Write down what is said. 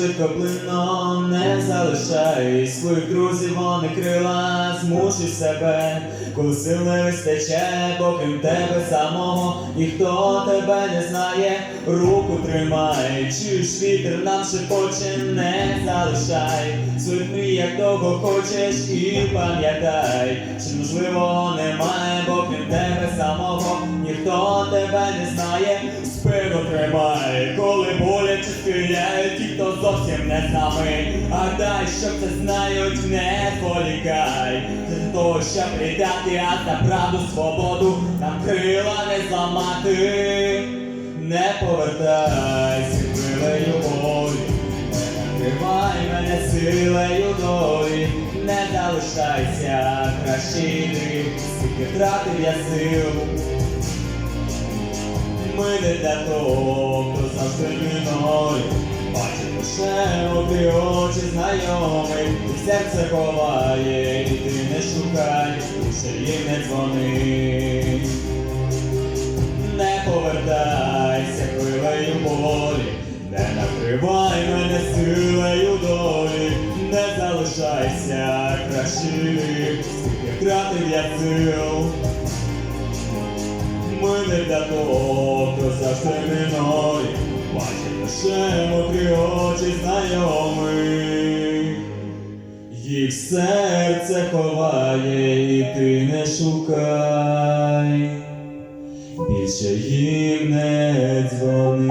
швидко плино, не залишай своїх друзів, вони крила, змушуй себе, коли сил не вистачає, бо крім тебе самого, ніхто тебе не знає, руку тримай, чуєш вітер нам шепоче, не залишай. Своїх мрій, як довго хочеш, і пам'ятай, що можливо немає, бо крім тебе самого, ніхто тебе не знає, спину тримай, зовсім не нами. А дай, щоб це знають, не зволікай. Це для того, щоб віддати, а за правду свободу нам крила не зламати. Не повертайся хвилею волі, не мене силою долі, не залишайся, краще йди, скільки втратив я сил. Ми не для того, хто завжди мною Бачить лише обі очі знайомий І серце ховає, і ти не шукай, лише їм не дзвони. Не повертайся хвилею болі Не накривай мене силою долі Не залишайся, краще йди, скільки втратив я сил. Ми не того, хто завжди бачить лише мокрі очі знайомих. Їх серце ховає, і ти не шукай, більше їм не дзвони.